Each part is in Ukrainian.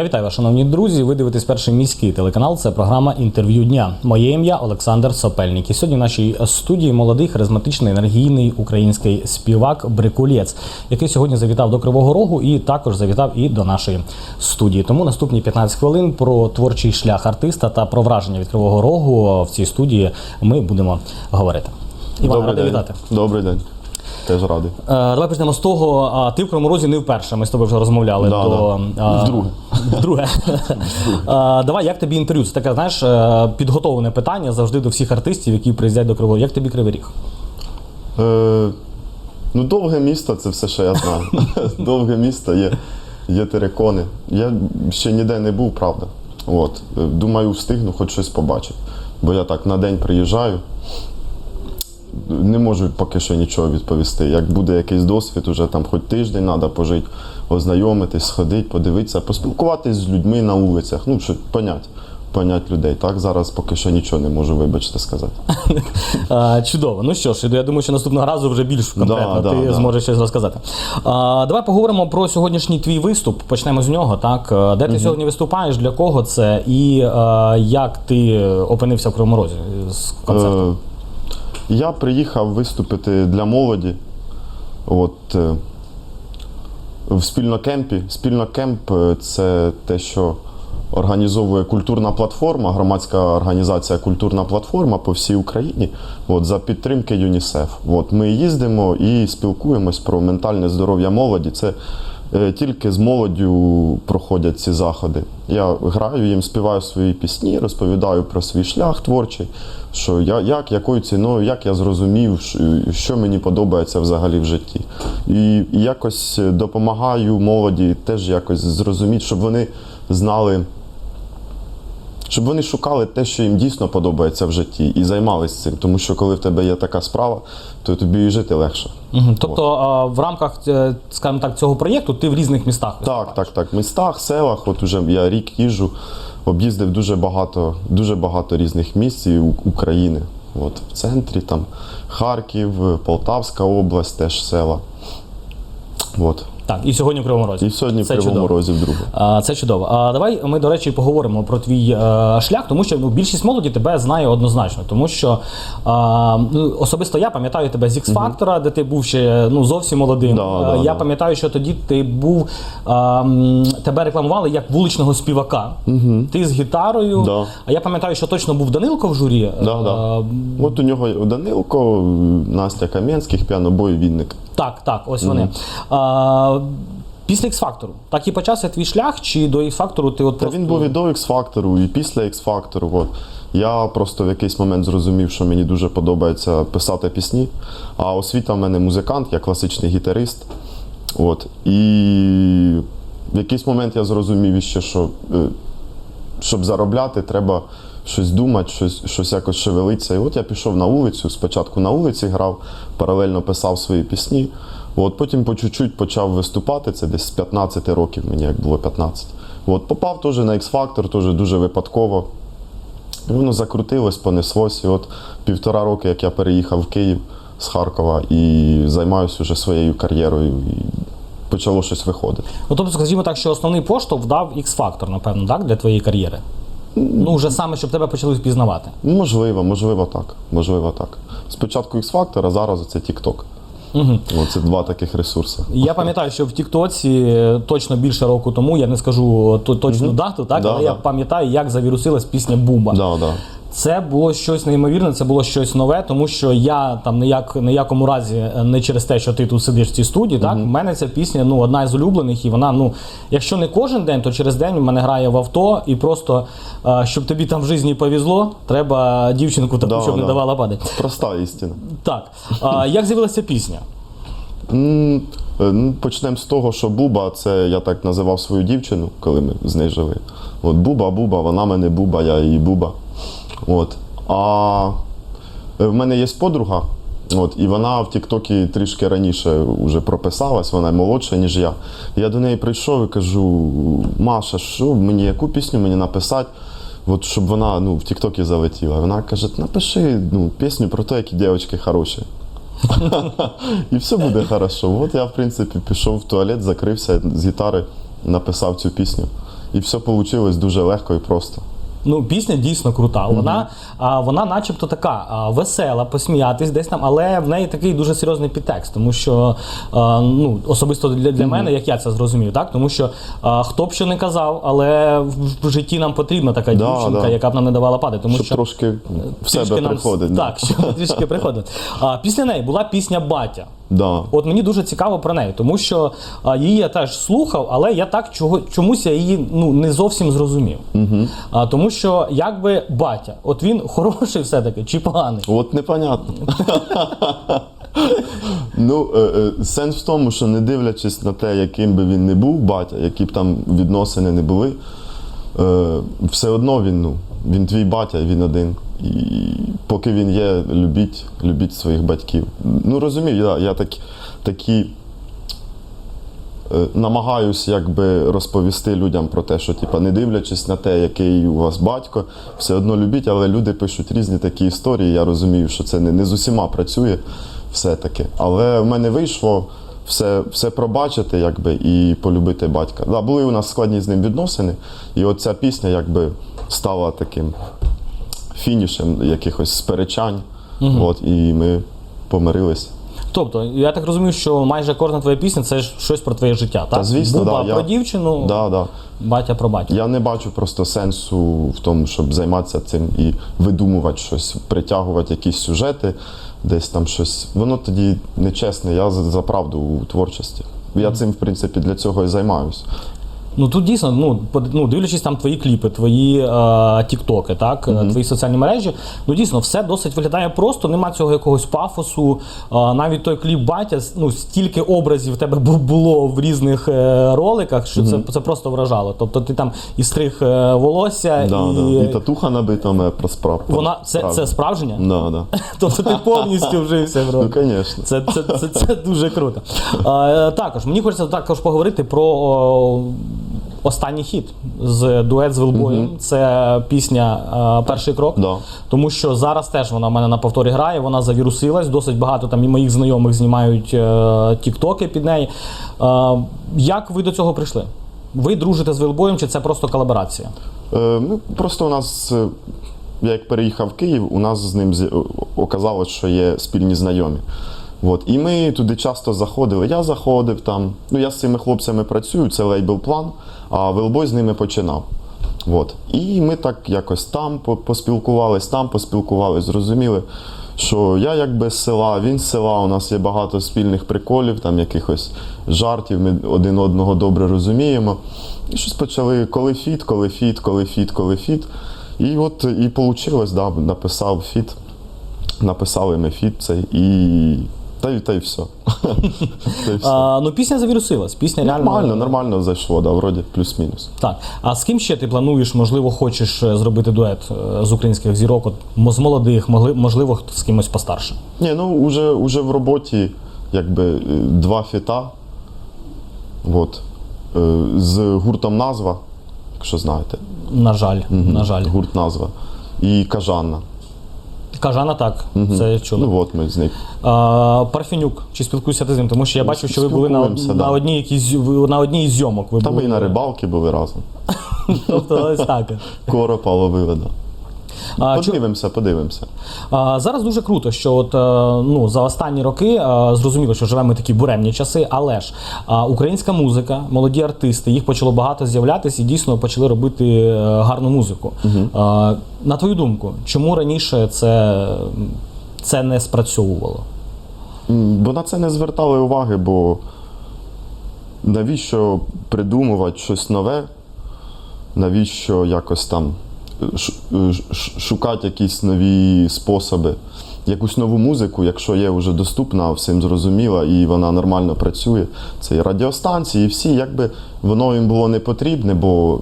Я вітаю вас, шановні друзі. Ви дивитесь перший міський телеканал. Це програма інтерв'ю дня. Моє ім'я Олександр Сопельник. І сьогодні в нашій студії молодий харизматичний енергійний український співак Брикулєц, який сьогодні завітав до Кривого Рогу і також завітав і до нашої студії. Тому наступні 15 хвилин про творчий шлях артиста та про враження від Кривого Рогу в цій студії ми будемо говорити. Іван, радий день. вітати. Добрий день. Теж радий. Е, Давай почнемо з того. а, Ти в Кривому Розі не вперше. Ми з тобою вже розмовляли Да, до да. а, Вдруге. Вдруге. А, Давай, як тобі інтерв'ю? Це таке, знаєш, е, підготовлене питання завжди до всіх артистів, які приїздять до Кривого. Як тобі Кривий Ріг? Е, ну, довге місто це все, що я знаю. довге місто є, є терикони. Я ще ніде не був, правда. От. Думаю, встигну хоч щось побачити. Бо я так на день приїжджаю. Не можу поки що нічого відповісти. Як буде якийсь досвід, уже там хоч тиждень треба пожити, ознайомитись, сходити, подивитися, поспілкуватись з людьми на вулицях, ну, щоб понять, понять людей. Так, зараз поки що нічого не можу, вибачте, сказати. Чудово. Ну що ж, я думаю, що наступного разу вже більш конкретно Да, ти да, да. зможеш щось розказати. А, Давай поговоримо про сьогоднішній твій виступ. Почнемо з нього. Так, Е, де ти сьогодні виступаєш, для кого це, і е, як ти опинився в Кривому Розі з концертом? Я приїхав виступити для молоді. От, е, в спільнокемпі. Спільнокемп е, це те, що організовує культурна платформа, громадська організація Культурна платформа по всій Україні от, за підтримки ЮНІСЕФ. От, ми їздимо і спілкуємось про ментальне здоров'я молоді. Це тільки з молоддю проходять ці заходи. Я граю їм, співаю свої пісні, розповідаю про свій шлях творчий, що я, як, якою ціною, як я зрозумів, що- мені подобається взагалі в житті. І, і якось допомагаю молоді теж якось зрозуміти, щоб вони знали. Щоб вони шукали те, що їм дійсно подобається в житті, і займалися цим. Тому що коли в тебе є така справа, то тобі і жити легше. Мгм. Тобто а, в рамках, е, скажімо так, цього проєкту ти в різних містах? Так, так, так. В містах, селах, от уже я рік їжджу, об'їздив дуже багато, дуже багато різних місць і України. От, в центрі там Харків, Полтавська область, теж села. От. Так, і сьогодні в Кривому Розі. І сьогодні Це в Кривому чудово. Розі вдруге. А, Це чудово. А давай ми, до речі, поговоримо про твій е, шлях, тому що ну, більшість молоді тебе знає однозначно. Тому що а, ну, особисто я пам'ятаю тебе з X-Factor, де ти був ще ну, зовсім молодим. Да, Е, да, я да. пам'ятаю, що тоді ти був а, тебе рекламували як вуличного співака. Ти з гітарою. Да. А я пам'ятаю, що точно був Данилко в журі. Да, да. А, От у нього Данилко, Настя Кам'янських, піанобой, Вінник. Так, так, ось вони. А, після X-Factor. Так і почався твій шлях, чи до X-Factor ти от Та він був і до X-Factor, і після X-Factor. От. Я просто в якийсь момент зрозумів, що мені дуже подобається писати пісні. А освіта в мене музикант, я класичний гітарист. От. І в якийсь момент я зрозумів іще, що е, щоб заробляти, треба щось думати, щось, щось якось шевелитися. І от я пішов на вулицю, спочатку на вулиці грав, паралельно писав свої пісні. От потім по чуть-чуть почав виступати, це десь з 15 років, мені як було 15. От попав теж на X-Factor, теж дуже випадково. Воно закрутилось, понеслось. І от півтора роки, як я переїхав в Київ з Харкова і займаюся вже своєю кар'єрою. І почало щось виходити. Ну, тобто, скажімо так, що основний поштовх дав X-Factor, напевно, так, для твоєї кар'єри. Ну, вже саме, щоб тебе почали впізнавати. Можливо, можливо, так. Можливо, так. Спочатку X-Factor, а зараз це TikTok. Угу. Оце два таких ресурси. Я пам'ятаю, що в Тіктоці точно більше року тому, я не скажу точну точну дату, так, Да, але я пам'ятаю, як завірусилась пісня Бумба. Да, да. Це було щось неймовірне, це було щось нове, тому що я там ніяк ніякому разі е, не через те, що ти тут сидиш в цій студії. Так, в мене ця пісня ну одна із улюблених, і вона, ну, якщо не кожен день, то через день в мене грає в авто, і просто е, щоб тобі там в житті повезло, треба дівчинку таку, Да, щоб не давала падати. Проста істина. Так, а, як з'явилася пісня? Е, ну, Почнемо з того, що Буба, це я так називав свою дівчину, коли ми з нею жили. От Буба, Буба, вона мене Буба, я її Буба. От. А е, в мене є подруга, от, і вона в Тіктокі трішки раніше вже прописалась, вона молодша, ніж я. Я до неї прийшов і кажу: Маша, що мені яку пісню мені написати? От, щоб вона ну, в Тіктокі залетіла. Вона каже: напиши ну, пісню про те, які дівчатки хороші. І все буде хорошо. От я, в принципі, пішов в туалет, закрився з гітари, написав цю пісню. І все вийшло дуже легко і просто. Ну, пісня дійсно крута. Вона, а, вона начебто така а, весела, посміятись десь там, але в неї такий дуже серйозний підтекст, тому що а, ну, особисто для, для мене, як я це зрозумів, так? Тому що а, хто б що не казав, але в, в житті нам потрібна така Да, дівчинка, да. яка б нам не давала падати. Тому Щоб що трошки в себе нам- приходить. да. Так, щоб трішки приходить. А, після неї була пісня Батя. Да. От мені дуже цікаво про неї, тому що а, її я теж слухав, але я так чого, чомусь я її ну не зовсім зрозумів. Угу. А, тому що якби батя, от він хороший все-таки чи поганий? От непонятно. ну, е, е, сенс в тому, що не дивлячись на те, яким би він не був, батя, які б там відносини не були, е, все одно він, ну, він твій батя, він один. Поки він є, любіть, любіть своїх батьків. Ну розумію, я, я так, такі. е, Намагаюсь якби розповісти людям про те, що типа, не дивлячись на те, який у вас батько, все одно любіть, але люди пишуть різні такі історії. Я розумію, що це не, не з усіма працює все-таки. Але в мене вийшло все, все пробачити якби, і полюбити батька. Да, були у нас складні з ним відносини, і от ця пісня якби стала таким фінішем якихось сперечань. От, і ми помирилися. Тобто, я так розумію, що майже кожна твоя пісня це ж щось про твоє життя. Так? Та звісно, Буба да, я- про дівчину, Да, да. батя про батька. Я не бачу просто сенсу в тому, щоб займатися цим і видумувати щось, притягувати якісь сюжети, десь там щось. Воно тоді нечесне. Я за, за правду у творчості. Я цим, в принципі, для цього і займаюся. Ну тут дійсно, ну, ну дивлячись там твої кліпи, твої е, тіктоки, так, е, твої соціальні мережі, ну дійсно все досить виглядає просто, нема цього якогось пафосу. Е, навіть той кліп батя, ну стільки образів в тебе було в різних е, роликах, що це, це просто вражало. Тобто ти там і стриг е, волосся, Да, і, да. І татуха набита мене про справ. вона це, це справжня? Да, да. Тобто ти повністю вжився в роль. Ну, звісно. Це, це, це, це дуже круто. Е, також мені хочеться також поговорити про о, останній хіт з дует з Вилбоєм. Це пісня е, Перший крок. Да. Тому що зараз теж вона в мене на повторі грає, вона завірусилась. Досить багато там і моїх знайомих знімають е, тіктоки під неї. Е, як ви до цього прийшли? Ви дружите з Вилбоєм, чи це просто колаборація? Е, ну, просто у нас, я як переїхав в Київ, у нас з ним оказалось, що є спільні знайомі. От. І ми туди часто заходили. Я заходив там. Ну, я з цими хлопцями працюю, це лейбл план, а Велбой з ними починав. От. І ми так якось там поспілкувались, там поспілкувались, зрозуміли, що я якби з села, він з села, у нас є багато спільних приколів, там якихось жартів, ми один одного добре розуміємо. І щось почали, коли фіт, коли фіт, коли фіт, коли фіт. І от і вийшло, да, написав фіт, написали ми фіт цей і. Та й та й все. Та й все. А, ну, пісня завірусилась. Пісня реально Нормально, нормально зайшло, да, вроді плюс-мінус. Так. А з ким ще ти плануєш, можливо, хочеш е, зробити дует е, з українських зірок? От, м- з молодих, могли- можливо, хто- з кимось постарше. Ні, ну уже, уже в роботі якби е, два фіта. От. Е, З гуртом назва, якщо знаєте. На жаль, на жаль. Гурт назва. І Кажанна. Кажана так, це чули. Ну от ми з них. А, Парфенюк, чи спілкуюся ти з ним? Тому що я бачив, що ви були на, да. на, одній якійсь, на одній із зйомок. Ви Та ми і на рибалки були разом. Тобто ось так. Коропа ловили, да. Подивимося, подивимося. А, Зараз дуже круто, що от, е, ну, за останні роки е, зрозуміло, що живемо такі буремні часи, але ж українська музика, молоді артисти, їх почало багато з'являтися і дійсно почали робити е, гарну музику. А, На твою думку, чому раніше це, це не спрацьовувало? Бо на це не звертали уваги, бо навіщо придумувати щось нове, навіщо якось там шукати якісь нові способи, якусь нову музику, якщо є вже доступна, всім зрозуміла і вона нормально працює. Це і радіостанції, і всі, якби воно їм було не потрібне, бо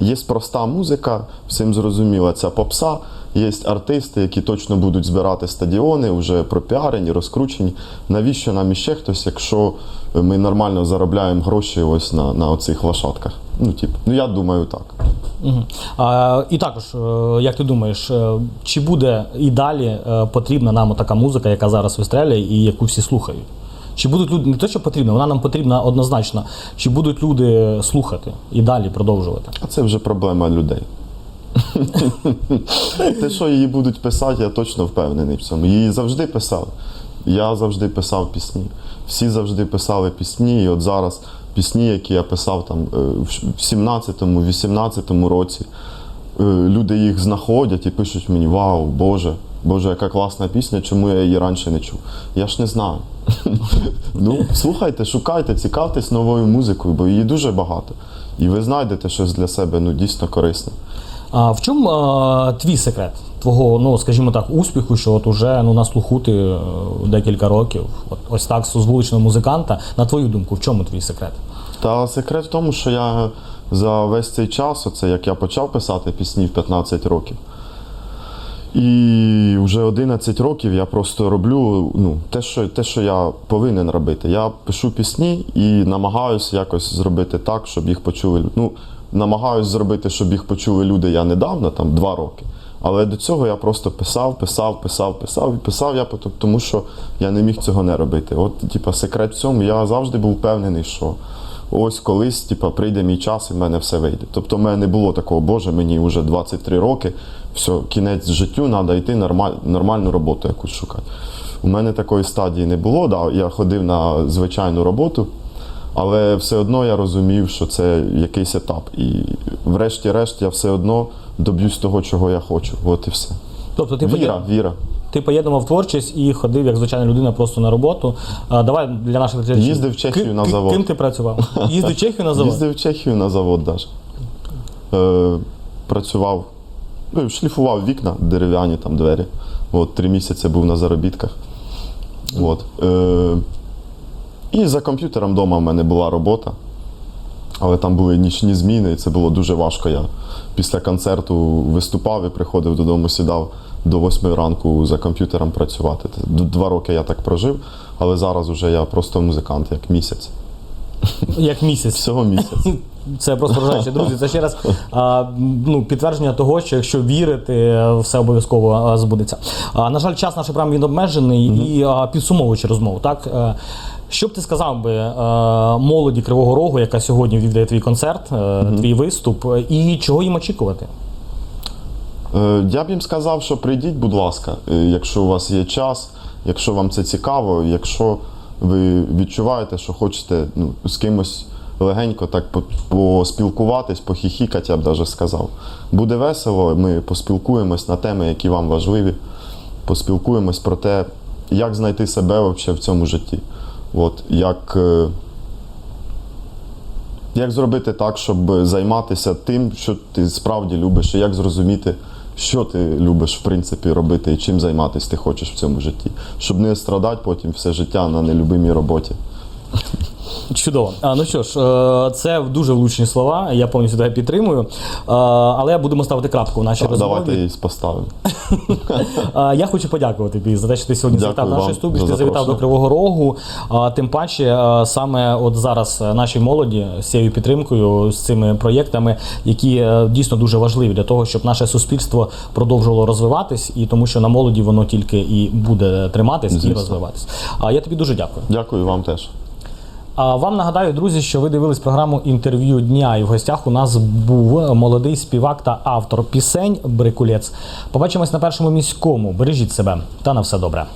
Є проста музика, всім зрозуміла ця попса. Є артисти, які точно будуть збирати стадіони, вже пропіарені, розкручені. Навіщо нам іще хтось, якщо ми нормально заробляємо гроші ось на, на оцих лошадках? Ну, тип, ну я думаю, так. Угу. А, і також, е, як ти думаєш, е, чи буде і далі е, потрібна нам така музика, яка зараз вистрелює і яку всі слухають? Чи будуть люди не те, що потрібно, вона нам потрібна однозначно. Чи будуть люди слухати і далі продовжувати? А це вже проблема людей. Те, що її будуть писати, я точно впевнений в цьому. Її завжди писали. Я завжди писав пісні. Всі завжди писали пісні, і от зараз пісні, які я писав там е, в 17-му, 18-му році, е, люди їх знаходять і пишуть мені: Вау, Боже, Боже, яка класна пісня, чому я її раніше не чув? Я ж не знаю. Ну, слухайте, шукайте, цікавтесь новою музикою, бо її дуже багато. І ви знайдете щось для себе ну, дійсно корисне. А в чому а, твій секрет? Твого, ну скажімо так, успіху, що от уже ну на слуху ти е, декілька років, от ось так з музиканта. На твою думку, в чому твій секрет? Та секрет в тому, що я за весь цей час, оце як я почав писати пісні в 15 років. І вже 11 років я просто роблю ну, те, що, те, що я повинен робити. Я пишу пісні і намагаюся якось зробити так, щоб їх почули. Ну, намагаюся зробити, щоб їх почули люди я недавно, там два роки. Але до цього я просто писав, писав, писав, писав і писав я тому що я не міг цього не робити. От, типа, секрет в цьому, я завжди був впевнений, що ось колись типа, прийде мій час і в мене все вийде. Тобто в мене не було такого, боже, мені вже 23 роки, все, кінець життю, треба йти нормаль, нормальну роботу якусь шукати. У мене такої стадії не було. Да, я ходив на звичайну роботу, але все одно я розумів, що це якийсь етап. І врешті-решт я все одно доб'юсь того, чого я хочу. От і все. Тобто ти Віра, віра. Ти поєднував творчість і ходив як звичайна людина просто на роботу. А, давай для наших глядачів. Їздив в Чехію Ки- на ки- завод. Ким ти працював? Їздив в Чехію на завод? Їздив в Чехію на завод навіть. Е, працював, ну, шліфував вікна, дерев'яні там двері. От, три місяці був на заробітках. От. Е, і за комп'ютером вдома в мене була робота. Але там були нічні зміни, і це було дуже важко. Я після концерту виступав і приходив додому, сідав до восьми ранку за комп'ютером працювати. Два роки я так прожив, але зараз вже я просто музикант, як місяць. Як місяць. Всього місяць. Це просто вражаюче. Друзі, це ще раз а, ну, підтвердження того, що якщо вірити, все обов'язково збудеться. А, на жаль, час нашої програми він обмежений і а, підсумовуючи розмову, так. е, Що б ти сказав би е, молоді Кривого Рогу, яка сьогодні відвідає твій концерт, е, твій виступ, і чого їм очікувати? Я б їм сказав, що прийдіть, будь ласка, якщо у вас є час, якщо вам це цікаво, якщо ви відчуваєте, що хочете ну, з кимось легенько так поспілкуватись, похіхікати, я б навіть сказав. Буде весело, ми поспілкуємось на теми, які вам важливі, поспілкуємось про те, як знайти себе вообще в цьому житті. От, як, е, як зробити так, щоб займатися тим, що ти справді любиш, і як зрозуміти, що ти любиш в принципі робити і чим займатися ти хочеш в цьому житті, щоб не страдати потім все життя на нелюбимій роботі. Чудово. А, ну що ж, е, це дуже влучні слова. Я повністю тебе підтримую. Е, Але будемо ставити крапку в нашій Так, розмові. давайте її поставимо. Я хочу подякувати тобі за те, що ти сьогодні Дякую завітав нашої студії, що ти завітав до. Кривого Рогу. Тим паче, саме от зараз е, нашій молоді з цією підтримкою, з цими проєктами, які е, дійсно дуже важливі для того, щоб наше суспільство продовжувало розвиватись, і тому що на молоді воно тільки і буде триматись і розвиватись. А я тобі дуже дякую. Дякую вам теж. Вам нагадаю, друзі, що ви дивились програму інтерв'ю дня, і в гостях у нас був молодий співак та автор пісень Брикулець. Побачимось на першому міському. Бережіть себе та на все добре.